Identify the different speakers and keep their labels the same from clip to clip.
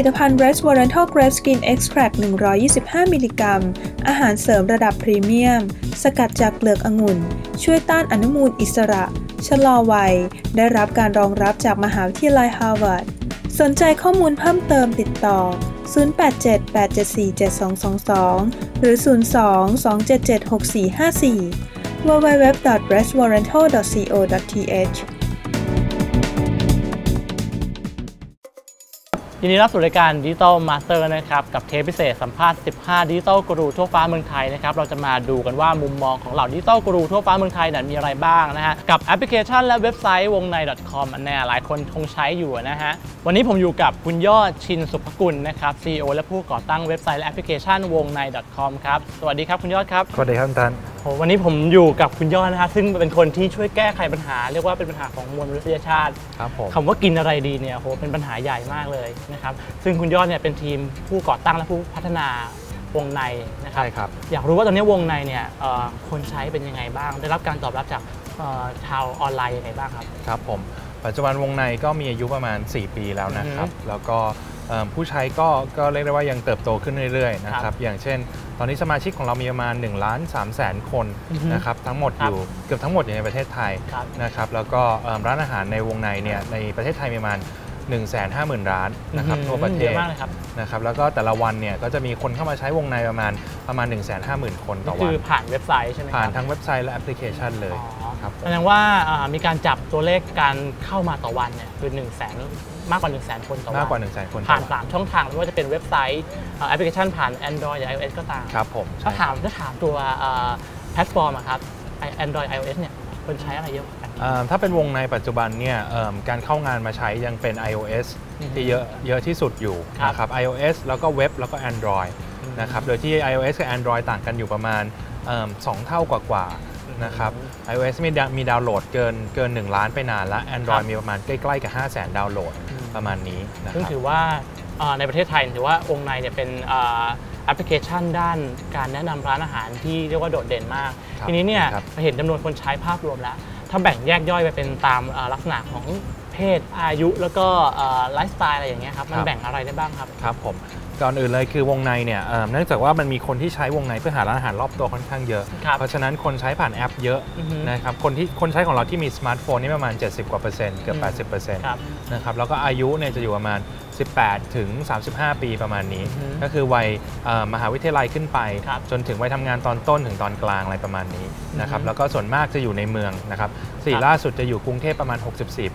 Speaker 1: ลิตภัณฑ์ Resveratrol Grape Skin Extract 125 มิลลิกรัม อาหารเสริมระดับพรีเมียม สกัดจากเปลือกองุ่น ช่วยต้านอนุมูลอิสระ ชะลอวัย ได้รับการรองรับจากมหาวิทยาลัยฮาร์วาร์ด สนใจข้อมูลเพิ่มเติมติดต่อ 0878747222 หรือ 02-277-6454 www.resveratrol.co.th
Speaker 2: ยินดีรับสู่รายการดิจิ t a ลมาสเตอร์นะครับ กับเทปพิเศษสัมภาษณ์ 15 ดิจิ t a ลกรูทั่วฟ้าเมืองไทยนะครับ เราจะมาดูกันว่ามุมมองของเหล่าดิจิ t a ลกรูทั่วฟ้าเมืองไทยนั้นมีอะไรบ้างนะฮะ กับแอปพลิเคชันและเว็บไซต์วงใน .com อันแน่หลายคนคงใช้อยู่นะฮะ วันนี้ผมอยู่กับคุณยอดชินสุภกุลนะครับ CEO และผู้ก่อตั้งเว็บไซต์และแอปพลิเคชันวงใน .com ครับ สวัสดีครับคุณยอดครับ
Speaker 3: สวัสดีครับท่าน
Speaker 2: โหวันนี้ผมอยู่กับคุณยอดนะฮะซึ่งเป็นคนที่ช่วยแก้ไขปัญหา เรียกว่าเป็นปัญหาของมวลมนุษยชาติ
Speaker 3: ครับผม
Speaker 2: คำว่ากินอะไรดีเนี่ยโหเป็นปัญหาใหญ่มากเลยนะครับซึ่งคุณยอดเนี่ยเป็นทีมผู้ก่อตั้งและผู้พัฒนาวงในนะครับ
Speaker 3: ใช่ครับ
Speaker 2: อยากรู้ว่าตอนนี้วงในเนี่ยเอ่อคนใช้เป็นยังไงบ้าง ได้รับการตอบรับจากเอ่อชาวออนไลน์ยังไงบ้างครับ
Speaker 3: ครับผมปัจจุบันวงในก็มีอายุประมาณ 4 ปีแล้วนะครับ แล้วก็เอิ่มผู้ใช้ก็ก็เรียกได้ว่ายังเติบโตขึ้นเรื่อยๆนะค
Speaker 2: ครั
Speaker 3: รับ
Speaker 2: บ
Speaker 3: อย่างเช่น ตอนนี้สมาชิกของเรามีประมาณ1ล้าน3แสนคน
Speaker 2: อือฮึ
Speaker 3: นะครับทั้งหมด
Speaker 2: ครั
Speaker 3: อบยู่เกือบทั้งหมดอยู่ในประเทศไทย
Speaker 2: ครับ
Speaker 3: นะครับแล้วก็เอิ่มร้านอาหารในวงในเนี่ยในประเทศไทยมีประมาณ1 5 0 0 0 0ร้านนะครับ
Speaker 2: อืม
Speaker 3: ทั่วประเท
Speaker 2: เย
Speaker 3: ศ
Speaker 2: อะมากเลยครับ
Speaker 3: นะครับแล้วก็แต่ละวันเนี่ยก็จะมีคนเข้ามาใช้วงในประมาณประมาณ 1 5 0 0 0 0 คนต่อ
Speaker 2: นี่
Speaker 3: วั
Speaker 2: คื
Speaker 3: น
Speaker 2: อผ่านเว็บไซต์ใช่ไหมครับ
Speaker 3: ผ่านทั้งเว็บไซต์และแอปพลิเคชันเลย
Speaker 2: อ๋อ
Speaker 3: ครับผม
Speaker 2: แสดงว่าอ่ามีการจับตัวเลขการเข้ามาต่อวันเนี่ยคือ1นึ่งแสน มากกว่า1นึ่งแสนคนต่อวัน
Speaker 3: มากกว่า1 0 0 0 0 0คนต่อ
Speaker 2: ผ่าน
Speaker 3: วั
Speaker 2: 3ช่องทางไม่ว่าจะเป็นเว็บไซต์อ่าแอปพลิเคชันผ่าน Android หรือ iOS ก็ตาม
Speaker 3: ครับผม
Speaker 2: ถ้า
Speaker 3: ใช่
Speaker 2: ถามถ้าถามตัวอ่าแพลตฟอร์มอะครับ Android iOS เนี่ยคนใช้อะไรเยอะกว่ากัน
Speaker 3: เอิ่มถ้าเป็นวงในปัจจุบันเนี่ยเอิ่มการเข้างานมาใช้ยังเป็น iOS
Speaker 2: อือฮึ
Speaker 3: ที่เยอะเยอะที่สุดอยู่
Speaker 2: ครับ
Speaker 3: นะครับ iOS แล้วก็เว็บแล้วก็ Android
Speaker 2: อืม
Speaker 3: นะครับโดยที่ iOS กับ Android ต่างกันอยู่ประมาณเอิ่มสองเท่ากว่าๆนะครับ iOS มีดามีดาวน์โหลดเกินเกิน 1 ล้านไปนานแล้ว Android มีประมาณใกล้ ๆ กับ 5 0 0 0 0 0 ดาวน์โหลด
Speaker 2: อืม
Speaker 3: ประมาณนี้นะค
Speaker 2: ซึ่ง
Speaker 3: รับ
Speaker 2: ถือว่าอ่าในประเทศไทยถือว่าวงในเนี่ยเป็นอ่าแอปพลิเคชันด้านการแนะนำร้านอาหารที่เรียกว่าโดดเด่นมาก
Speaker 3: ครับ
Speaker 2: ทีนี้เนี่ย
Speaker 3: ครับ
Speaker 2: เราเห็นจำนวนคนใช้ภาพรวมแล้ว ถ้าแบ่งแยกย่อยไปเป็นตามอ่าลักษณะของเพศอายุแล้วก็อ่าไลฟ์สไตล์อะไรอย่างเงี้ยครับ มันแบ่งอะไรได้บ้างครับ
Speaker 3: ครับผม ก่อนอื่นเลยคือวงในเนี่ยเอิ่มเนื่องจากว่ามันมีคนที่ใช้วงในเพื่อหาร้านอาหารรอบตัวค่อนข้างเยอะ
Speaker 2: ครับ
Speaker 3: เพราะฉะนั้นคนใช้ผ่านแอปเยอะ
Speaker 2: อือฮึ
Speaker 3: นะครับคนที่คนใช้ของเราที่มีสมาร์ทโฟนนี่ประมาณ 70 กว่าเปอร์เซ็นต์เกือบ
Speaker 2: อืม
Speaker 3: 80เปอร์เซ็นต์
Speaker 2: ครับ
Speaker 3: นะครับแล้วก็อายุเนี่ยจะอยู่ประมาณ 18 ถึง 35 ปีประมาณนี้
Speaker 2: อือฮึ
Speaker 3: ก็คือวัยเอ่อมหาวิทยาลัยขึ้นไป
Speaker 2: ครับ
Speaker 3: จนถึงวัยทำงานตอนต้นถึงตอนกลางอะไรประมาณนี้นะครับ
Speaker 2: อือฮึ
Speaker 3: แล้วก็ส่วนมากจะอยู่ในเมืองนะครับสี่
Speaker 2: ครับ
Speaker 3: ล่าสุดจะอยู่กรุงเทพประมาณ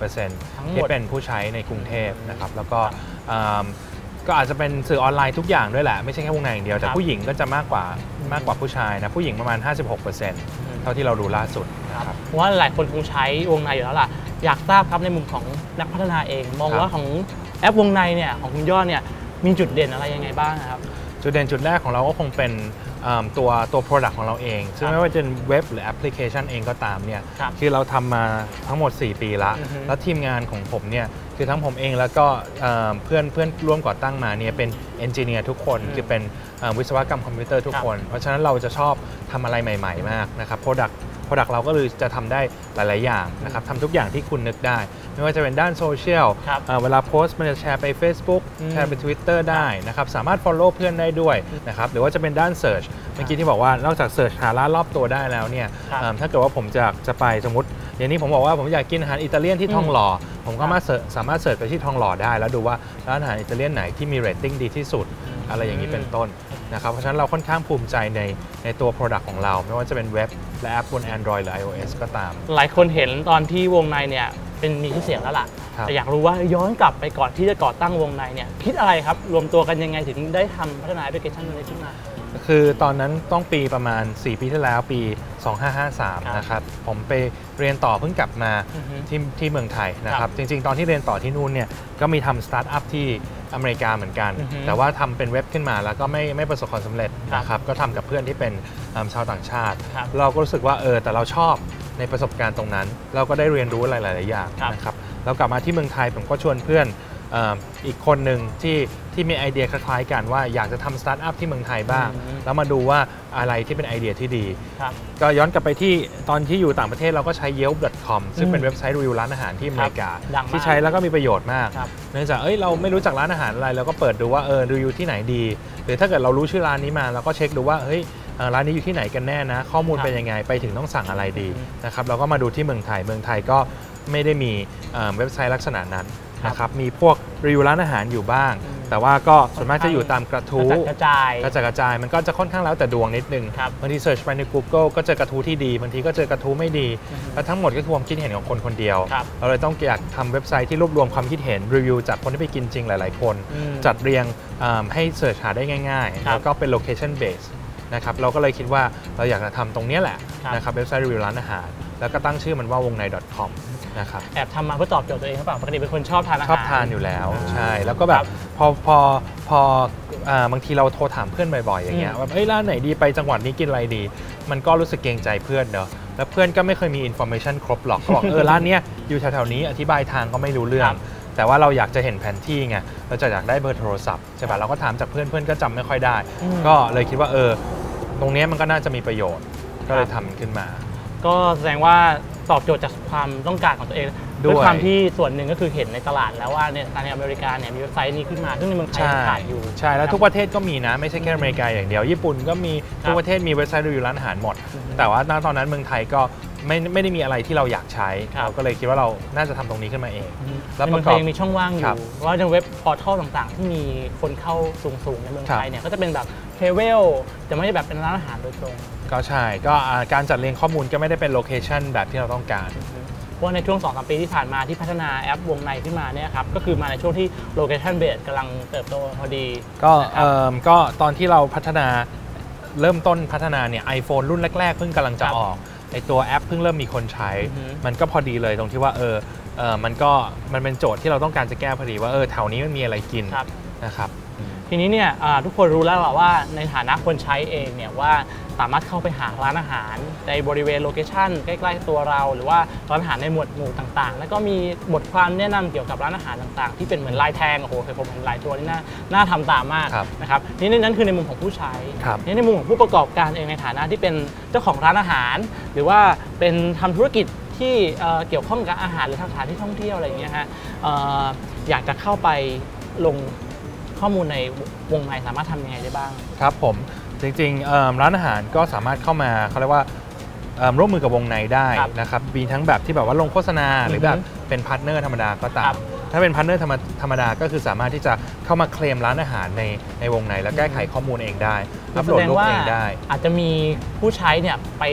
Speaker 3: 64%
Speaker 2: ทั้งหมด
Speaker 3: ที่เป็นผู้ใช้ในกรุงเทพนะครับแล้วก็เอิ่ม ก็อาจจะเป็นสื่อออนไลน์ทุกอย่างด้วยแหละ ไม่ใช่แค่วงในอย่างเดียว แต่
Speaker 2: ครับ
Speaker 3: ผู้หญิงก็จะมากกว่า
Speaker 2: อืม
Speaker 3: มากกว่าผู้ชายนะ ผู้หญิงประมาณ 56%เท่าที่เราดูล่าสุดนะครับ
Speaker 2: เพราะว่าหลายคนคงใช้วงในอยู่แล้วล่ะ อยากทราบครับในมุมของนักพัฒนาเอง มอง
Speaker 3: ครับ
Speaker 2: ว่าของแอปวงในเนี่ยของคุณยอดเนี่ยมีจุดเด่นอะไรยังไงบ้างครับ
Speaker 3: จุดเด่นจุดแรกของเราก็คงเป็นเอิ่มตัวตัว Product ของเราเอง ซึ่ง
Speaker 2: ครับ
Speaker 3: ไม่ว่าจะเป็นเว็บหรือแอปพลิเคชันเองก็ตามเนี่ย
Speaker 2: ครับ
Speaker 3: คือเราทำมาทั้งหมด 4 ปีละ
Speaker 2: อือฮึ
Speaker 3: แล้วทีมงานของผมเนี่ย คือทั้งผมเองแล้วก็เอิ่มเพื่อนเพื่อนร่วมก่อตั้งมาเนี่ยเป็นเอนจิเนียร์ทุกคน
Speaker 2: อืม
Speaker 3: คือเป็นเอิ่มวิศวกรรมคอมพิวเตอร์ทุก
Speaker 2: ครับ
Speaker 3: คนเพราะฉะนั้นเราจะชอบทำอะไรใหม่ ๆ มากนะครับ Product Product เราก็เลยจะทำได้หลาย ๆ อย่างนะครับทำทุกอย่างที่คุณนึกได้ ไม่ว่าจะเป็นด้านโซเชียล
Speaker 2: ครับ
Speaker 3: เอ่อเวลาโพสต์มันจะแชร์ไป Facebook
Speaker 2: อืม
Speaker 3: แชร์ไป Twitter ได้นะครับสามารถ Follow เพื่อนได้ด้วยนะครับหรือว่าจะเป็นด้าน Search เมื่อกี้ที่บอกว่านอกจาก Search หาร้านรอบตัวได้แล้วเนี่ย
Speaker 2: ครับ
Speaker 3: เอิ่มถ้าเกิดว่าผมจะจะไปสมมติ อย่างนี้ผมบอกว่าผมอยากกินอาหารอิตาเลียนที่ทองหล่อ ผมก็มาเสิร์ชสามารถเสิร์ชไปที่ทองหล่อได้ แล้วดูว่าร้านอาหารอิตาเลียนไหนที่มีเรตติ้งดีที่สุด อะไรอย่างนี้เป็นต้นนะครับ เพราะฉะนั้นเราค่อนข้างภูมิใจในในตัว Product ของเรา ไม่ว่าจะเป็นเว็บและแอปบน Android หรือ iOS ก็ตาม
Speaker 2: หลายคนเห็นตอนที่วงในเนี่ยเป็นมีชื่อเสียงแล้วล่ะ
Speaker 3: ครับ
Speaker 2: แต่อยากรู้ว่าย้อนกลับไปก่อนที่จะก่อตั้งวงในเนี่ยคิดอะไรครับ รวมตัวกันยังไงถึงได้ทำพัฒนาแอปพลิเคชันตัวนี้ขึ้นมา
Speaker 3: คือตอนนั้นต้องปีประมาณ 4 ปีที่แล้วปี
Speaker 2: ครับ
Speaker 3: 2553 นะครับ ผมไปเรียนต่อเพิ่งกลับมา
Speaker 2: อือฮึ
Speaker 3: ที่ที่เมืองไทยนะค
Speaker 2: ครั
Speaker 3: รับบจริง ๆ ตอนที่เรียนต่อที่นู่นเนี่ยก็มีทำสตาร์ทอัพที่อเมริกาเหมือนกัน
Speaker 2: อือฮึ
Speaker 3: แต่ว่าทำเป็นเว็บขึ้นมาแล้วก็ไม่ไม่ประสบความสำเร็จ
Speaker 2: ครับ
Speaker 3: นะครับ ก็ทำกับเพื่อนที่เป็นเอิ่มชาวต่างชาติ
Speaker 2: ครับ
Speaker 3: เราก็รู้สึกว่าเออแต่เราชอบในประสบการณ์ตรงนั้น เราก็ได้เรียนรู้อะไรหลาย ๆ อย่าง
Speaker 2: ครับ
Speaker 3: นะครับ แล้วกลับมาที่เมืองไทยผมก็ชวนเพื่อนเอิ่มอีกคนหนึ่งที่ ที่มีไอเดียคล้ายๆกันว่าอยากจะทำสตาร์ทอัพที่เมืองไทยบ้าง
Speaker 2: อืม
Speaker 3: แล้วมาดูว่าอะไรที่เป็นไอเดียที่ดี
Speaker 2: ครับ
Speaker 3: ก็ย้อนกลับไปที่ตอนที่อยู่ต่างประเทศเราก็ใช้ Yelp.com ซึ่งเป็น
Speaker 2: อืม
Speaker 3: เว็บไซต์รีวิวร้านอาหารที่อเมริกา
Speaker 2: ดังมาก
Speaker 3: ที่ใช้แล้วก็มีประโยชน์มาก
Speaker 2: ครับ
Speaker 3: เนื่องจากเอ้ยเราไม่รู้จักร้านอาหารอะไรเราก็เปิดดูว่าเออรีวิวที่ไหนดี หรือถ้าเกิดเรารู้ชื่อร้านนี้มาเราก็เช็คดูว่าเฮ้ยเอ่อร้านนี้อยู่ที่ไหนกันแน่นะ ข้อมูล
Speaker 2: ครับ
Speaker 3: เป็นยังไงไปถึงต้องสั่งอะไรดี
Speaker 2: อืม
Speaker 3: นะครับเราก็มาดูที่เมืองไทยเมืองไทยก็ไม่ได้มีเอ่อเว็บไซต์ลักษณะนั้น
Speaker 2: ครับ
Speaker 3: นะครับมีพวกรีวิวร้านอาหารอยู่บ้าง
Speaker 2: อืม
Speaker 3: แต่ว่าก็ส่วนมากจะอยู่ตามกระ
Speaker 2: ก
Speaker 3: ทู้
Speaker 2: ระจัดกระจาย
Speaker 3: กระจายกระจาย มันก็จะค่อนข้างแล้วแต่ดวงนิดนึง
Speaker 2: ครับ
Speaker 3: บางทีเสิร์ชไปใน Google ก็เจอกระทู้ที่ดีบางทีก็เจอกระทู้ไม่ดี
Speaker 2: อือฮึ
Speaker 3: แล้วทั้งหมดก็คือความคิดเห็นของคนคนเดียว
Speaker 2: ครับ
Speaker 3: เราเลยต้องอยากทำเว็บไซต์ที่รวบรวมความคิดเห็นรีวิวจากคนที่ไปกินจริงหลาย ๆ คน
Speaker 2: อืม
Speaker 3: จัดเรียงอ่าให้เสิร์ชหาได้ง่ายๆ
Speaker 2: ครับ
Speaker 3: แล้วก็เป็น location base นะครับเราก็เลยคิดว่าเราอยากจะทำตรงเนี้ยแหละ
Speaker 2: ครับ
Speaker 3: นะครับเว็บไซต์รีวิวร้านอาหาร แล้วก็ตั้งชื่อมันว่าวงใน .com นะครับ
Speaker 2: แอบทำมาเพื่อตอบโจทย์ตัวเองหรือเปล่าปกติเป็นคนชอบทานอาหาร
Speaker 3: ชอบทานอยู่แล้ว
Speaker 2: อ่า
Speaker 3: ใช่แล้วก็แบ
Speaker 2: ครับบ
Speaker 3: พอพอพออ่าบางทีเราโทรถามเพื่อนบ่อยๆอย่างเงี้ย
Speaker 2: อืม
Speaker 3: ว่าเอ้ยร้านไหนดีไปจังหวัดนี้กินอะไรดี มันก็รู้สึกเกรงใจเพื่อนเนอะแล้วเพื่อนก็ไม่เคยมีอินโฟ a t ชันครบหรอกเขาบอกเออร้านเนี้ยอยู่แถวๆนี้อธิบายทางก็ไม่รู้เรื่อง แต่ว่าเราอยากจะเห็นแผนที่ไงเราจะอยากได้เบอร์โทรศัพท์ใช่ป่ะเราก็ถามจากเพื่อนเพื่อนก็จำไม่ค่อยได้
Speaker 2: อืม
Speaker 3: ก็เลยคิดว่าเออตรงเนี้ยมันก็น่าจะมีประโยชน์ก็เลยทำมันขึ้นมา
Speaker 2: ก็แสดงว่าตอบโจทย์จากความต้องการของตัวเอง
Speaker 3: ด้วย
Speaker 2: ด้วยความที่ส่วนหนึ่งก็คือเห็นในตลาดแล้วว่าเนี่ยในอเมริกาเนี่ยมีเว็บไซต์นี้ขึ้นมาซึ่งในเมืองไทย
Speaker 3: ใช่
Speaker 2: ยังขาดอยู่
Speaker 3: ใช่แล้วทุกประเทศก็มีนะ ไม่ใช่แค่อเมริกาอย่างเดียว ญี่ปุ่นก็มี
Speaker 2: ครับ
Speaker 3: ทุกประเทศมีเว็บไซต์รีวิวร้านอาหารหมด
Speaker 2: อือฮึ
Speaker 3: แต่ว่าณตอนนั้นเมืองไทยก็ไม่ไม่ได้มีอะไรที่เราอยากใช้
Speaker 2: ครับ
Speaker 3: เราก็เลยคิดว่าเราน่าจะทำตรงนี้ขึ้นมาเอง แล้
Speaker 2: ใน
Speaker 3: ว
Speaker 2: เมือง
Speaker 3: ประกอบ
Speaker 2: ไทยยังมีช่องว่างอ
Speaker 3: ครั
Speaker 2: ยู่
Speaker 3: บ
Speaker 2: เพราะว่าในเว็บพอร์ทัลต่างๆ ที่มีคนเข้าสูงๆในเมืองไทย
Speaker 3: ครับ
Speaker 2: เนี่ยก็จะเป็นแบบเทเวลจะไม่ได้แบบเป็นร้านอาหารโดยตรง
Speaker 3: ก็ใช่ก็อ่าการจัดเรียงข้อมูลก็ไม่ได้เป็นโลเคชันแบบที่เราต้องการ
Speaker 2: เพราะว่าในช่วง2อสปีที่ผ่านมาที่พัฒนาแอปวงในขึ้นมาเนี่ยครับก็คือมาในช่วงที่ location base กำลังเติบโตพอดี
Speaker 3: ก็
Speaker 2: นะครับ
Speaker 3: เอิ่มก็ตอนที่เราพัฒนาเริ่มต้นพัฒนาเนี่ยไอโฟนรุ่นแรก ๆ เพิ่งกำลังจะ
Speaker 2: ครับ
Speaker 3: ออกไอตัวแอปเพิ่งเริ่มมีคนใช้
Speaker 2: อือฮึ
Speaker 3: มันก็พอดีเลยตรงที่ว่าเออเออมันก็มันเป็นโจทย์ที่เราต้องการจะแก้พอดีว่าเออแถวนี้มันมีอะไรกิน
Speaker 2: ครับ
Speaker 3: นะครับ
Speaker 2: ทีนี้เนี่ยอ่าทุกคนรู้แล้วล่ะว่าในฐานะคนใช้เองเนี่ยว่าสามารถเข้าไปหาร้านอาหาร ในบริเวณโลเคชันใกล้ๆตัวเรา หรือว่าร้านอาหารในหมวดหมู่ต่างๆ แล้วก็มีบทความแนะนำเกี่ยวกับร้านอาหารต่างๆ ที่เป็นเหมือนลายแทงโอ้โหเคยผมเห็นลายตัวนี่น่าน่าทำตามมาก
Speaker 3: ครับ
Speaker 2: นะครับนี่นั่นคือในมุมของผู้ใช้
Speaker 3: ครับ
Speaker 2: นี่ในมุมของผู้ประกอบการเองในฐานะที่เป็นเจ้าของร้านอาหาร หรือว่าเป็นทำธุรกิจที่เอ่อเกี่ยวข้องกับอาหารหรือทางสถานที่ท่องเที่ยวอะไรอย่างเงี้ยฮะเอ่ออยากจะเข้าไปลง ข้อมูลในวงในสามารถทำยังไงได้บ้าง
Speaker 3: ครับผมจริงๆเอิ่มร้านอาหารก็สามารถเข้ามาเขาเรียกว่าเอิ่มร่วมมือกับวงในได้
Speaker 2: ครับ
Speaker 3: นะครับมีทั้งแบบที่แบบว่าลงโฆษณาหรือแบบ
Speaker 2: อือฮึ
Speaker 3: เป็นพาร์ทเนอร์ธรรมดาก็ตา
Speaker 2: ครั
Speaker 3: ม
Speaker 2: บ
Speaker 3: ถ้าเป็นพาร์ทเนอร์ธรรมธรรมดาก็คือสามารถที่จะเข้ามาเคลมร้านอาหารในในวงใน แล้วแก้ไขข้อมูลเองได้อัปโหลดรูปเองได้
Speaker 2: อาจจะมีผู้ใช้เนี่ยไป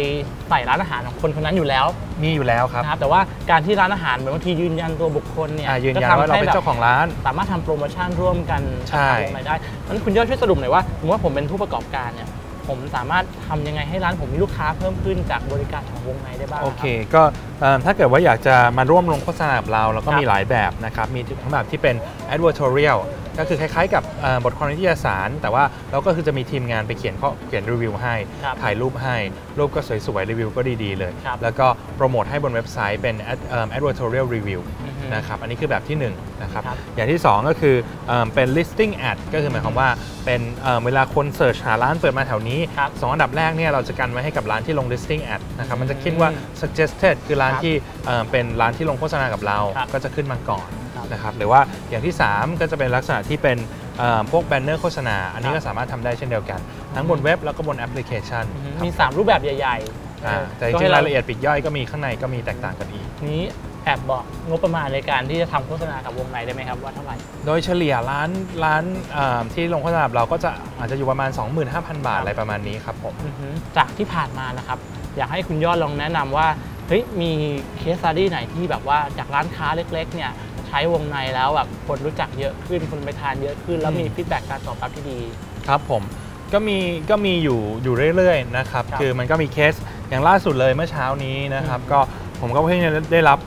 Speaker 2: ใส่ร้านอาหารของคนคนนั้นอยู่แล้ว
Speaker 3: มีอยู่แล้วครับ
Speaker 2: นะครับแต่ว่าการที่ร้านอาหารเหมือนบางทียืนยันตัวบุคคลเนี่ย
Speaker 3: อ่ายืนยัน
Speaker 2: ก็ทำ
Speaker 3: ว่าเรา
Speaker 2: ให้
Speaker 3: เป็น
Speaker 2: แบบ
Speaker 3: เจ้าของร้าน
Speaker 2: สามารถทำโปรโมชั่นร่วมกัน
Speaker 3: ใช่
Speaker 2: กับทางวงในได้งั้นคุณยอดช่วยสรุปหน่อยว่าสมมติว่าผมเป็นผู้ประกอบการเนี่ย ผมสามารถทำยังไงให้ร้านผมมีลูกค้าเพิ่มขึ้นจากบริการของวงในได้บ้าง
Speaker 3: โอ
Speaker 2: รับ
Speaker 3: เคก็เอิ่มถ้าเกิดว่าอยากจะมาร่วมลงโฆษณากับเราเราก็
Speaker 2: ครับ
Speaker 3: มีหลายแบบนะครับ มีทั้งแบบที่เป็น advertorial ก็คือคล้ายๆกับเอ่อบทความนิตยสาร แต่ว่าเราก็คือจะมีทีมงานไปเขียนข้อเขียนรีวิวให้
Speaker 2: ครับ
Speaker 3: ถ่ายรูปให้ รูปก็สวยๆ รีวิวก็ดีๆ เลย
Speaker 2: ครับ
Speaker 3: แล้วก็โปรโมทให้บนเว็บไซต์เป็น ad- เอิ่ม advertorial review
Speaker 2: อือฮึ
Speaker 3: นะครับ อันนี้คือแบบที่1นงนะครับ
Speaker 2: ครับ
Speaker 3: อย่างที่ 2 ก็คือเอิ่มเป็น listing ad ก็คือหมายความว่าเป็นเอิ่มเวลาคนเสิร์ชหาร้านเปิดมาแถวนี้
Speaker 2: ครับ
Speaker 3: สองอันดับแรกเนี่ยเราจะกันไว้ให้กับร้านที่ลง listing ad นะครับ มันจะขึ้นว่า
Speaker 2: อืม
Speaker 3: suggested คือร้าน
Speaker 2: ครับ
Speaker 3: ที่เอ่อเป็นร้านที่ลงโฆษณากับเรา
Speaker 2: ครับ
Speaker 3: ก็จะขึ้นมาก่อน
Speaker 2: ครับ
Speaker 3: นะครับหรือว่าอย่างที่ 3 ก็จะเป็นลักษณะที่เป็นเอ่อพวกแบนเนอร์โฆษณา อันนี้
Speaker 2: ครับ
Speaker 3: ก็สามารถทำได้เช่นเดียวกัน ทั้งบนเว็บแล้วก็บนแอปพลิเคชัน
Speaker 2: อือฮึ
Speaker 3: ครับ
Speaker 2: มี 3 รูปแบบใหญ่ๆ
Speaker 3: อ่าแต่จ
Speaker 2: ก็
Speaker 3: ริ
Speaker 2: ให้
Speaker 3: งๆรายละเอียดปลีกย่อยก็มีข้างในก็มีแตกต่างกันอีก
Speaker 2: นี้แอบบอกงบประมาณในการที่จะทำโฆษณากับวงในได้ไหมครับว่าเท่าไหร่
Speaker 3: โดยเฉลี่ยร้านร้านเอ่อที่ลงโฆษณากับเราก็จะอาจจะอยู่ประมาณ 25,000 บาท
Speaker 2: ครับ
Speaker 3: อะไรประมาณนี้ครับผม
Speaker 2: อือฮึจากที่ผ่านมานะครับ อยากให้คุณยอดลองแนะนำว่าเฮ้ยมีเคส e ดี้ไหนที่แบบว่าจากร้านค้าเล็กๆเนี่ยใช้วงในแล้วแบบคนรู้จักเยอะขึ้นคนไปทานเยอะขึ้น แล้วมี
Speaker 3: อืม
Speaker 2: ฟีดแบ็กการตอบรับที่ดี
Speaker 3: ครับผมก็มีก็มีอยู่อยู่เรื่อยๆนะครับ
Speaker 2: ครับ
Speaker 3: คือมันก็มีเคสอย่างล่าสุดเลยเมื่อเช้านี้นะครับก็ผมก็เพิ่งได้รับ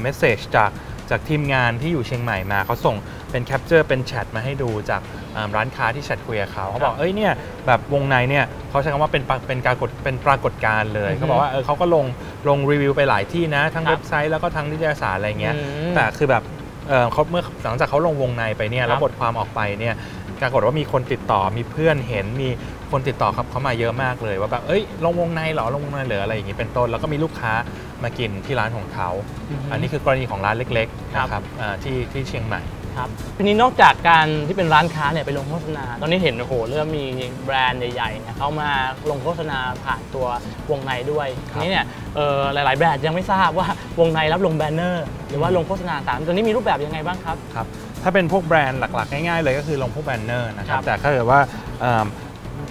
Speaker 3: เมสเซจจากจากทีมงานที่อยู่เชียงใหม่มาเขาส่งเป็นแคปเจอร์เป็นแชทมาให้ดูจากเอิ่มร้านค้าที่แชทคุยกับเขาเขาบอกเอ้ยเนี่ยแบบวงในเนี่ยเขาใช้คำว่าเป็นปรเป็นการกฎเป็นปรากฏการณ์เลย
Speaker 2: อือฮึ
Speaker 3: เขาบอกว่าเออเขาก็ลงลงรีวิวไปหลายที่นะ ทั้ง
Speaker 2: ครับ
Speaker 3: เว็บไซต์แล้วก็ทั้งนิตยสารอะไรเงี้ย
Speaker 2: อืม
Speaker 3: แต่คือแบบ เอ่อเขาเมื่อหลังจากเขาลงวงในไปเนี่ยแล้วบทความออกไปเนี่ยปรากฏว่ามีคนติดต่อมีเพื่อนเห็นมีคนติดต่อครับเขามาเยอะมากเลย ว่าแบบเอ้ยลงวงในเหรอลงวงในเหรออะไรอย่างงี้เป็นต้น แล้วก็มีลูกค้ามากินที่ร้านของเขา อันนี้คือกรณีของร้านเล็กๆ
Speaker 2: ครับ
Speaker 3: นะครับอ่าที่ที่เชียงใหม่
Speaker 2: ครับทีนี้นอกจากการที่เป็นร้านค้าเนี่ยไปลงโฆษณา ตอนนี้เห็นโอ้โหเริ่มมีแบรนด์ใหญ่ๆเนี่ยเข้ามาลงโฆษณาผ่านตัววงในด้วย
Speaker 3: ค
Speaker 2: ที
Speaker 3: รับ
Speaker 2: นี้เนี่ยเอ่อหลายๆแบรนด์ยังไม่ทราบว่าวงในรับลงแบนเนอร์ หรือว่าลงโฆษณาต่างๆตอนนี้มีรูปแบบยังไงบ้างครับ
Speaker 3: ครับถ้าเป็นพวกแบรนด์หลักๆ ง่ายๆเลยก็คือลงพวกแบนเนอร์นะครั
Speaker 2: ครับบ
Speaker 3: แต่ถ้าเกิดว่าเอิ่ม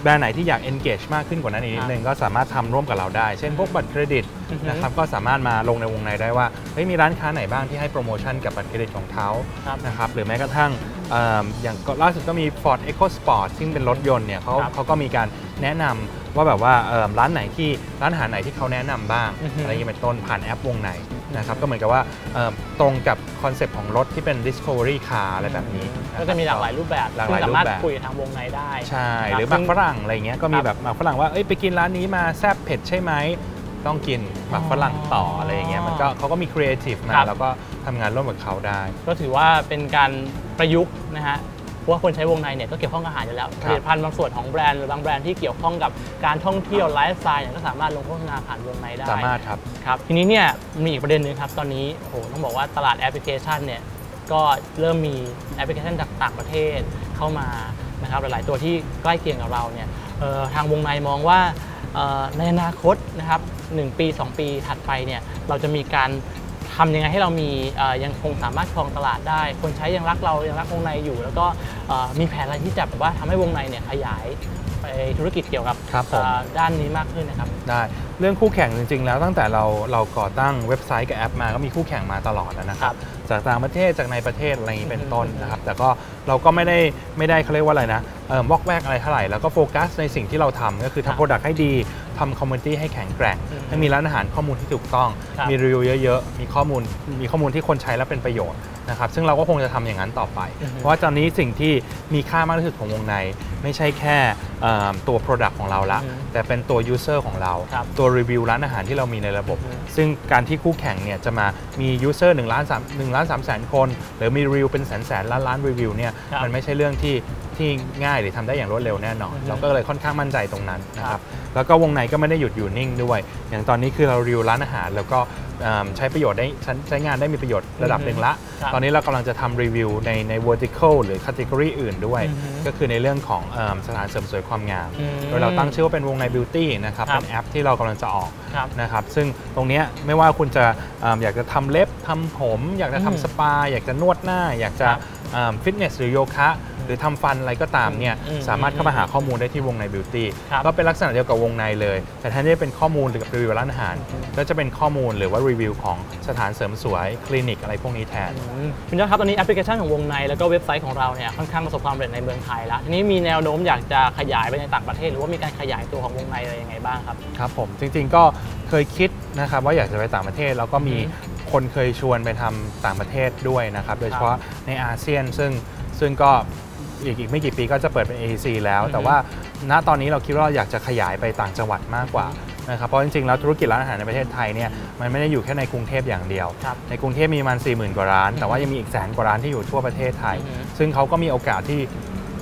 Speaker 3: แบรนด์ไหนที่อยาก engage มากขึ้นกว่านั้นอีกนิ
Speaker 2: ครั
Speaker 3: ด
Speaker 2: บ
Speaker 3: นึงก็สามารถทำร่วมกับเราได้ เช่นพวกบัตรเครดิต
Speaker 2: อือฮึ
Speaker 3: นะครับก็สามารถมาลงในวงในได้ว่าเฮ้ยมีร้านค้าไหนบ้างที่ให้โปรโมชั่นกับบัตรเครดิตของเขา
Speaker 2: ครับ
Speaker 3: นะครับหรือแม้กระทั่งเอิ่มอย่างก็ล่าสุดก็มี Ford EcoSport ซึ่งเป็นรถยนต์เนี่ยเขา
Speaker 2: ครับ
Speaker 3: เขาก็มีการแนะนำว่าแบบว่าเอิ่มร้านไหนที่ร้านอาหารไหนที่เขาแนะนำบ้าง
Speaker 2: อือฮึ
Speaker 3: อะไรอย่างเงี้ยเป็นต้นผ่านแอปวงในนะครับก็เหมือนกับว่าเอิ่มตรงกับคอนเซปต์ของรถที่เป็น Discovery Car อะไรแบบนี้นค
Speaker 2: ก็
Speaker 3: รับ
Speaker 2: จะมีหลากหลายรูปแบบ
Speaker 3: หลากหลาย
Speaker 2: ซึ่งสามารถ
Speaker 3: รูปแบบ
Speaker 2: คุยกับทางวงในได้
Speaker 3: ใช่
Speaker 2: คบ
Speaker 3: หรือหมัก
Speaker 2: ซึ่ง
Speaker 3: ฝรั่งอะไรเงี้ยก็มี
Speaker 2: ครับ
Speaker 3: แบบหมักฝรั่งว่าเอ้ยไปกินร้านนี้มาแซ่บเผ็ดใช่ไหมต้องกินหมักฝรั่งต่ออะไรอย่างเงี้ยมันก็เขาก็มีครีเอทีฟมา
Speaker 2: ครับ
Speaker 3: แล้วก็ทำงานร่วมกับเขาได้
Speaker 2: ก็ถือว่าเป็นการ ประยุกต์นะฮะเพราะว่าคนใช้วงในเนี่ยก็เกี่ยวข้องกับอาหารอยู่แล้ว
Speaker 3: ค
Speaker 2: ผ
Speaker 3: รับ
Speaker 2: ลิตภัณฑ์บางส่วนของแบรนด์หรือบางแบรนด์ที่เกี่ยวข้องกับการท่องเที่ยวไลฟ์สไตล์เนี่ยก็สามารถลงโฆษณาผ่านวงในได้
Speaker 3: สามารถครับ
Speaker 2: ครับทีนี้เนี่ยมีอีกประเด็นหนึงครับตอนนี้โอ้โหต้องบอกว่าตลาดแอปพลิเคชันเนี่ยก็เริ่มมีแอปพลิเคชันจากต่างประเทศเข้ามานะครับหลาย ๆ ตัวที่ใกล้เคียงกับเราเนี่ยเอ่อทางวงในมองว่าเอ่อในอนาคตนะครับ1ปี 2 ปีถัดไปเนี่ยเราจะมีการ ทำยังไงให้เรามีเอ่อยังคงสามารถครองตลาดได้ คนใช้ยังรักเรายังรักวงในอยู่ แล้วก็เอ่อมีแผนอะไรที่จะแบบว่าทำให้วงในเนี่ยขยายไปธุรกิจเกี่ยวกับ
Speaker 3: ครับผม
Speaker 2: เอ่อด้านนี้มากขึ้นนะครับ
Speaker 3: ได้เรื่องคู่แข่งจริง ๆ แล้วตั้งแต่เราเราก่อตั้งเว็บไซต์กับแอปมาก็มีคู่แข่งมาตลอดแล้วนะค
Speaker 2: ครั
Speaker 3: รับ
Speaker 2: บ
Speaker 3: จากต่างประเทศจากในประเทศอะไรอย่างนี้เป็น
Speaker 2: อืม
Speaker 3: ต้นนะครับ แต่ก็เราก็ไม่ได้ไม่ได้เขาเรียกว่าอะไรนะเอ่อ วอกแวกอะไรเท่าไหร่แล้วก็โฟกัสในสิ่งที่เราทำก็คือ
Speaker 2: ครับ
Speaker 3: ทำโปรดักต์ให้ดีทำคอมมูนิตี้ให้แข็งแกร่ง
Speaker 2: อืม
Speaker 3: ให้มีร้านอาหารข้อมูลที่ถูกต้อง
Speaker 2: ครับ
Speaker 3: มีรีวิวเยอะๆ มีข้อมูลมีข้อมูลที่คนใช้แล้วเป็นประโยชน์นะครับซึ่งเราก็คงจะทำอย่างนั้นต่อไป
Speaker 2: อือฮึ
Speaker 3: เพราะว่าตอนนี้สิ่งที่มีค่ามากที่สุดของวงใน ไม่ใช่แค่เอ่อตัว Product ของเราละ
Speaker 2: อือฮึ
Speaker 3: แต่เป็นตัว User ของเรา
Speaker 2: ครับ
Speaker 3: ตัวรีวิวร้านอาหารที่เรามีในระบบ
Speaker 2: อือฮึ
Speaker 3: ซึ่งการที่คู่แข่งเนี่ยจะมามี User 1ล้าน3 1ล้าน3แสนคน หรือมีรีวิวเป็นแสนแสนล้านล้านรีวิวเนี่ย
Speaker 2: ครับ
Speaker 3: มันไม่ใช่เรื่องที่ ที่ง่ายหรือทำได้อย่างรวดเร็วแน่นอน
Speaker 2: อือฮึ
Speaker 3: เราก็เลยค่อนข้างมั่นใจตรงนั้นนะค
Speaker 2: ครั
Speaker 3: รับบแล้วก็วงในก็ไม่ได้หยุดอยู่นิ่งด้วย อย่างตอนนี้คือเรารีวิวร้านอาหาร แล้วก็เอิ่มใช้ประโยชน์ได้ใช้ใช้งานได้มีประโยชน์ระดับหนึ่งละ
Speaker 2: ครับ
Speaker 3: ตอนนี้เรากำลังจะทำรีวิวในใน vertical หรือ category อื่นด้วย
Speaker 2: อือฮึ
Speaker 3: ก็คือในเรื่องของเอิ่มสถานเสริมสวยความงาม
Speaker 2: อืม
Speaker 3: โดยเราตั้งชื่อว่าเป็นวงใน beauty นะครับ
Speaker 2: ครับ
Speaker 3: เป็นแอปที่เรากำลังจะออก
Speaker 2: ครับ
Speaker 3: นะครับ ซึ่งตรงเนี้ยไม่ว่าคุณจะเอิ่มอยากจะทำเล็บทำผม อยากจะ
Speaker 2: อืม
Speaker 3: ทำสปา อยากจะนวดหน้า อยากจะ
Speaker 2: ครับ
Speaker 3: ฟิตเนสหรือโยคะ หรือทำฟันอะไรก็ตามเนี่ย
Speaker 2: อืม
Speaker 3: สามารถเข้ามาหาข้อมูลได้ที่วงใน beauty
Speaker 2: ครับ
Speaker 3: ก็เป็นลักษณะเดียวกับวงในเลย แต่แทนที่จะเป็นข้อมูลหรือกับรีวิวร้านอาหาร ก็จะเป็นข้อมูลหรือว่ารีวิวของสถานเสริมสวยคลินิกอะไรพวกนี้แทน
Speaker 2: อืมคุณยอดครับตอนนี้แอปพลิเคชันของวงในแล้วก็เว็บไซต์ของเราเนี่ยค่อนข้างประสบความสำเร็จในเมืองไทยแล้วทีนี้มีแนวโน้มอยากจะขยายไปในต่างประเทศ หรือว่ามีการขยายตัวของวงในอะไรยังไงบ้างครับ
Speaker 3: ครับผมจริงๆก็เคยคิดนะครับว่าอยากจะไปต่างประเทศแล้วก็มี
Speaker 2: อืม
Speaker 3: คนเคยชวนไปทำต่างประเทศด้วยนะครับ โดยเฉพาะในอาเซียนซึ่งซึ่งก็ อีกอีกไม่กี่ปีก็จะเปิดเป็น AEC แล้ว
Speaker 2: อือฮึ
Speaker 3: แต่ว่าณตอนนี้เราคิดว่าเราอยากจะขยายไปต่างจังหวัดมากกว่านะครับเพราะจริงๆแล้วธุรกิจร้านอาหารในประเทศไทยเนี่ยมันไม่ได้อยู่แค่ในกรุงเทพอย่างเดียว
Speaker 2: ครับ
Speaker 3: ในกรุงเทพมีประมาณ40,000 กว่าร้าน แต่ว่ายังมีอีกแสนกว่าร้านที่อยู่ทั่วประเทศไทย
Speaker 2: อือฮึ
Speaker 3: ซึ่งเขาก็มีโอกาสที่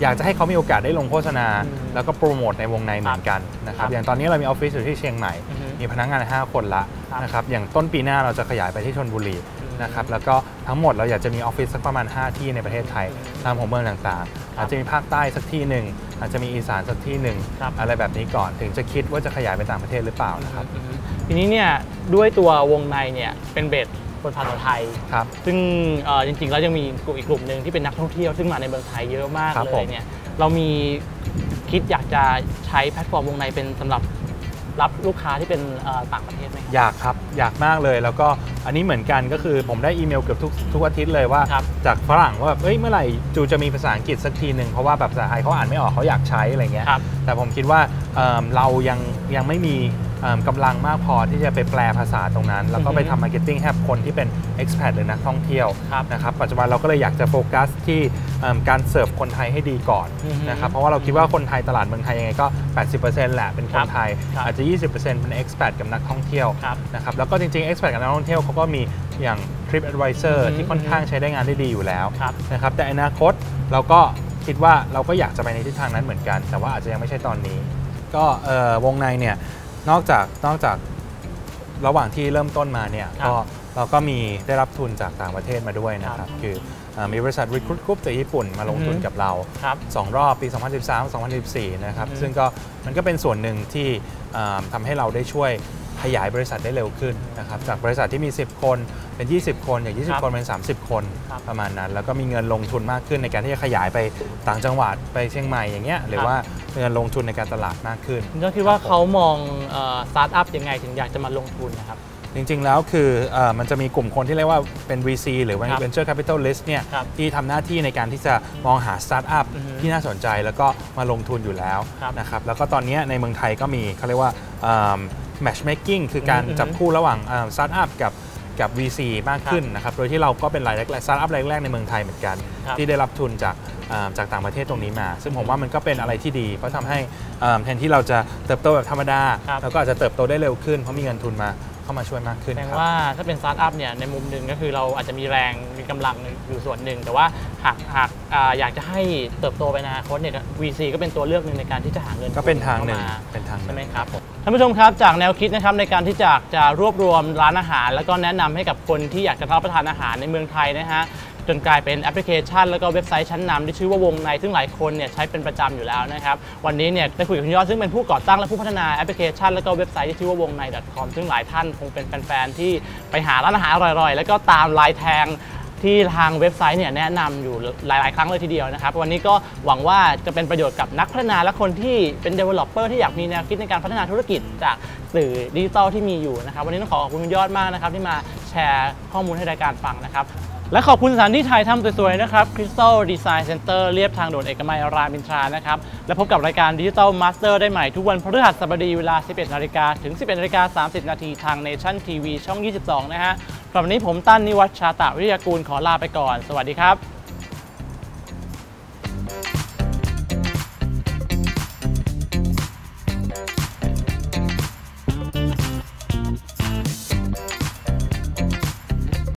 Speaker 3: อยากจะให้เขามีโอกาสได้ลงโฆษณา
Speaker 2: อืม
Speaker 3: แล้วก็โปรโมทในวงในเหมือนกันนะค
Speaker 2: ครั
Speaker 3: รับบอย่างตอนนี้เรามีออฟฟิศอยู่ที่เชียงใหม่
Speaker 2: อือฮึ
Speaker 3: มีพนักงาน 5 คนละ
Speaker 2: ครับ
Speaker 3: นะครับอย่างต้นปีหน้าเราจะขยายไปที่ชนบุรี
Speaker 2: อืม
Speaker 3: นะครับแล้วก็ทั้งหมดเราอยากจะมีออฟฟิศสักประมาณ 5 ที่ในประเทศไทยตามหัวเมืองต่าง
Speaker 2: ครับ
Speaker 3: ๆอาจจะมีภาคใต้สักที่หนึ่งอาจจะมีอีสานสักที่หนึ่ง
Speaker 2: ครับ
Speaker 3: อะไรแบบนี้ก่อนถึงจะคิดว่าจะขยายไปต่างประเทศหรือเปล่านะครับ
Speaker 2: อืมทีนี้เนี่ยด้วยตัววงในเนี่ยเป็นเบสคนภาษาไทย
Speaker 3: ครับ
Speaker 2: ซึ่งเอ่อจริงๆแล้วยังมีกลุ่มอีกกลุ่มหนึ่งที่เป็นนักท่องเที่ยวซึ่งมาในเมืองไทยเยอะมาก
Speaker 3: ครับ
Speaker 2: เล
Speaker 3: ผ
Speaker 2: ย
Speaker 3: ม
Speaker 2: เนี่ยเรามีคิดอยากจะใช้แพลตฟอร์มวงในเป็นสำหรับ รับลูกค้าที่เป็นเอ่อต่างประเทศไหมครับ
Speaker 3: อยากครับ อยากมากเลยแล้วก็อันนี้เหมือนกันก็คือผมได้อีเมลเกือบทุกทุกอาทิตย์เลยว่า
Speaker 2: ครับ
Speaker 3: จากฝรั่งว่าแบบเอ้ยเมื่อไหร่จูจะมีภาษาอังกฤษสักทีหนึ่งเพราะว่าแบบภาษาไทยเขาอ่านไม่ออกเขาอยากใช้อะไรเงี้ย
Speaker 2: ครับ
Speaker 3: แต่ผมคิดว่าเอิ่มเรายังยังไม่มีเอิ่ม กำลังมากพอที่จะไปแปลภาษาตรงนั้น แล้วก็ไป
Speaker 2: อือฮึ
Speaker 3: ทำมาร์เก็ตติ้งให้กับคนที่เป็น expat หรือนักท่องเที่ยว
Speaker 2: ครับ
Speaker 3: นะครับปัจจุบันเราก็เลยอยากจะโฟกัสที่เอิ่มการเสิร์ฟคนไทยให้ดีก่อน
Speaker 2: อือฮึ
Speaker 3: นะครับเพราะว่าเราคิดว่าคนไทยตลาดเมืองไทยยังไงก็ 80%แหละเป็นคนไทย
Speaker 2: ครับ
Speaker 3: อาจจะ 20%เป็น expat กับนักท่องเที่ยว
Speaker 2: ครับ
Speaker 3: นะครับแล้วก็จริงๆ expat กับนักท่องเที่ยวเขาก็มีอย่าง trip advisor
Speaker 2: อือฮึ
Speaker 3: ที่ค่อนข้างใช้ได้งานได้ดีอยู่แล้ว
Speaker 2: ครับ
Speaker 3: นะครับแต่อนาคตเราก็คิดว่าเราก็อยากจะไปในทิศทางนั้นเหมือนกัน แต่ว่าอาจจะยังไม่ใช่ตอนนี้ ก็เอ่อวงในเนี่ย นอกจากนอกจากระหว่างที่เริ่มต้นมาเนี่ย
Speaker 2: ครับ
Speaker 3: ก็เราก็มีได้รับทุนจากต่างประเทศมาด้วยนะครับ คือเอ่อมีบริษัท Recruit Group จากญี่ปุ่นมาลงทุน
Speaker 2: อือฮึ
Speaker 3: กับเรา
Speaker 2: ครับ
Speaker 3: 2รอบปี 2013 2014 นะครับ
Speaker 2: อือฮึ
Speaker 3: ซึ่งก็มันก็เป็นส่วนหนึ่งที่เอ่อทำให้เราได้ช่วย ขยายบริษัทได้เร็วขึ้นนะครับจากบริษัทที่มี 10 คนเป็น 20 คนอย่าง
Speaker 2: ครับ
Speaker 3: 20 คนเป็น 30 คน
Speaker 2: ครับ
Speaker 3: ประมาณนั้น แล้วก็มีเงินลงทุนมากขึ้นในการที่จะขยายไปต่างจังหวัดไปเชียงใหม่อย่างเงี้ยหรือว่าเงินลงทุนในการตลาดมากขึ้น
Speaker 2: คุณก็คิดว่าเขามองสตาร์ทอัพยังไงถึงอยากจะมาลงทุนนะครับ
Speaker 3: จริง ๆ แล้วคือเออมันจะมีกลุ่มคนที่เรียกว่าเป็น VC หรือว่า
Speaker 2: ครับ
Speaker 3: Venture Capitalist เนี่ย
Speaker 2: ครับ
Speaker 3: ที่ทำหน้าที่ในการที่จะมองหาสตาร์ทอัพ
Speaker 2: อือฮึ
Speaker 3: ที่น่าสนใจแล้วก็มาลงทุนอยู่แล้ว
Speaker 2: ครับ
Speaker 3: นะครับแล้วก็ตอนนี้ในเมืองไทยก็มีเขาเรียกว่าเอิ่ม matchmaking คือการ
Speaker 2: อือฮึ
Speaker 3: จับคู่ระหว่างสตาร์ทอัพกับกับ VC มากขึ้นนะครับ โดยที่เราก็เป็นรายแรกๆสตาร์ทอัพรายแรกๆในเมืองไทยเหมือนกัน
Speaker 2: ครับ
Speaker 3: ที่ได้รับทุนจากเอ่อจากต่างประเทศตรงนี้มา ซึ่งผมว่ามันก็เป็นอะไรที่ดี เพราะทำให้เอิ่มแทนที่เราจะเติบโตแบบธรรมดา
Speaker 2: ครับ
Speaker 3: เราก็อาจจะเติบโตได้เร็วขึ้นเพราะมีเงินทุนมาเข้ามาช่วยมากขึ้น
Speaker 2: แสดง
Speaker 3: ครับ
Speaker 2: ว่าถ้าเป็นสตาร์ทอัพเนี่ยในมุมหนึ่งก็คือเราอาจจะมีแรงมี กำลังอยู่ส่วนหนึ่ง แต่ว่าหากหากอ่าอยากจะให้เติบโตไปในอนาคตเนี่ย VC ก็เป็นตัวเลือกหนึ่งในการที่จะหาเงิน
Speaker 3: ก็เป็นทางหนึ่ง
Speaker 2: ข้ม
Speaker 3: เป็นทางหนึ่ง
Speaker 2: ใช่ไหมครับผมท่านผู้ชมครับจากแนวคิดนะครับในการที่จะจะรวบรวมร้านอาหาร แล้วก็แนะนำให้กับคนที่อยากจะรับประทานอาหารในเมืองไทยนะฮะจนกลายเป็นแอปพลิเคชัน แล้วก็เว็บไซต์ชั้นนำที่ชื่อว่าวงในซึ่งหลายคนเนี่ยใช้เป็นประจำอยู่แล้วนะครับ วันนี้เนี่ยได้คุยกับคุณยอดซึ่งเป็นผู้ก่อตั้งและผู้พัฒนาแอปพลิเคชัน แล้วก็เว็บไซต์ที่ชื่อว่าวงใน .com ซึ่งหลายท่านคงเป็นแฟนๆที่ไปหาร้านอาหารอร่อยๆ แล้วก็ตามลายแทง ที่ทางเว็บไซต์เนี่ยแนะนำอยู่หลาย ๆ ครั้งเลยทีเดียวนะครับ วันนี้ก็หวังว่าจะเป็นประโยชน์กับนักพัฒนาและคนที่เป็น developer ที่อยากมีแนวคิดในการพัฒนาธุรกิจจากสื่อดิจิตอลที่มีอยู่นะครับ วันนี้ต้องขอขอบคุณยอดมากนะครับที่มาแชร์ข้อมูลให้รายการฟังนะครับ และขอบคุณสถานที่ถ่ายทำสวยๆนะครับ Crystal Design Center เรียบทางด่วนเอกมัยรามอินทรานะครับ และพบกับรายการ Digital Master ได้ใหม่ทุกวันพฤหัสบดีเวลา 11นาฬิกาถึง 11นาฬิกา30 นาทีทาง Nation TV ช่อง 22 นะฮะสำหรับวันนี้ผมตั้นนิวัชชาตะวิทยากูลขอลาไปก่อน สวัสดีครับ